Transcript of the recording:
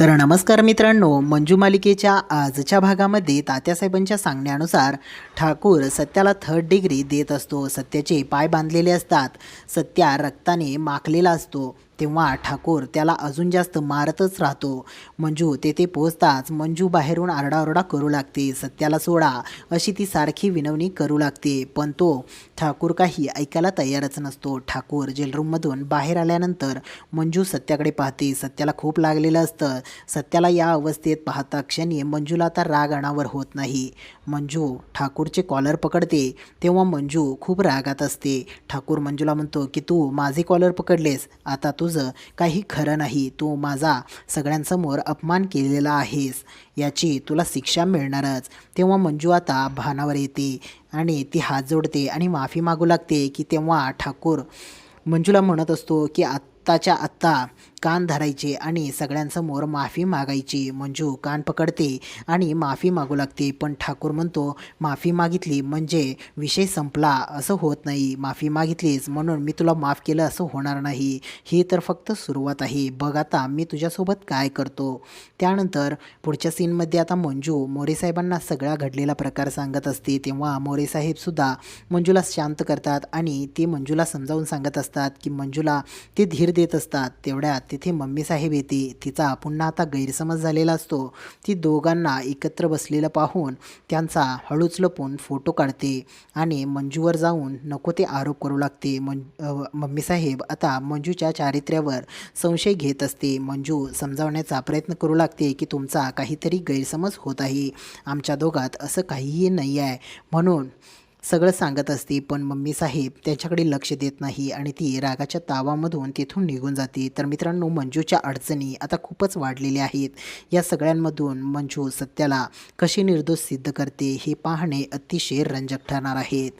तर नमस्कार मित्रांनो मंजू मालिकेच्या आजच्या भागामध्ये तात्यासाहेबांच्या सांगण्यानुसार ठाकूर सत्याला थर्ड डिग्री देत असतो. सत्याचे पाय बांधलेले असतात. सत्या रक्ताने माखलेला असतो. तेव्हा ठाकूर त्याला अजून जास्त मारतच राहतो. मंजू तेथे पोहोचताच मंजू बाहेरून आरडाओरडा करू लागते. सत्याला सोडा अशी ती सारखी विनवणी करू लागते. पण तो ठाकूर काही ऐकायला तयारच नसतो. ठाकूर जेलरूममधून बाहेर आल्यानंतर मंजू सत्याकडे पाहते. सत्याला खूप लागलेलं असतं. सत्याला या अवस्थेत पाहता क्षणी मंजूला आता राग अनावर होत नाही. मंजू ठाकूरचे कॉलर पकडते तेव्हा मंजू खूप रागात असते. ठाकूर मंजूला म्हणतो की तू माझे कॉलर पकडलेस आता तुझं काही खरं नाही. तू माझा सगळ्यांसमोर अपमान केलेला आहेस. याची तुला शिक्षा मिळणारच. तेव्हा मंजू आता भानावर येते आणि ती हात जोडते आणि माफी मागू लागते की तेव्हा ठाकूर मंजूला म्हणत असतो की आत्ताच्या आत्ता कान धरायचे आणि सगळ्यांसमोर माफी मागायची. मंजू कान पकडते आणि माफी मागू लागते पण ठाकूर म्हणतो माफी मागितली म्हणजे विषय संपला असं होत नाही. माफी मागितलीस म्हणून मी तुला माफ केलं असं होणार नाही. ही तर फक्त सुरुवात आहे. बघ आता मी तुझ्यासोबत काय करतो. त्यानंतर पुढच्या सीनमध्ये आता मंजू मोरेसाहेबांना सगळा घडलेला प्रकार सांगत असते. तेव्हा मोरेसाहेबसुद्धा मंजूला शांत करतात आणि ते मंजूला समजावून सांगत असतात की मंजूला ते धीर देत असतात. तेवढ्यात तिथे मम्मी साहेब येते. तिचा पुन्हा आता गैरसमज झालेला असतो. ती दोघांना एकत्र बसलेलं पाहून त्यांचा हळूच लपून फोटो काढते आणि मंजूवर जाऊन नको ते आरोप करू लागते. मं मम्मी साहेब आता मंजूच्या चारित्र्यावर संशय घेत असते. मंजू समजावण्याचा प्रयत्न करू लागते की तुमचा काहीतरी गैरसमज होत आहे. आमच्या दोघात असं काहीही नाही आहे म्हणून सगळं सांगत असते पण मम्मी साहेब त्याच्याकडे लक्ष देत नाही आणि ती रागाच्या तावामधून तिथून निघून जाते. तर मित्रांनो मंजूच्या अडचणी आता खूपच वाढलेल्या आहेत. या सगळ्यांमधून मंजू सत्याला कशी निर्दोष सिद्ध करते हे पाहणे अतिशय रंजक ठरणार आहेत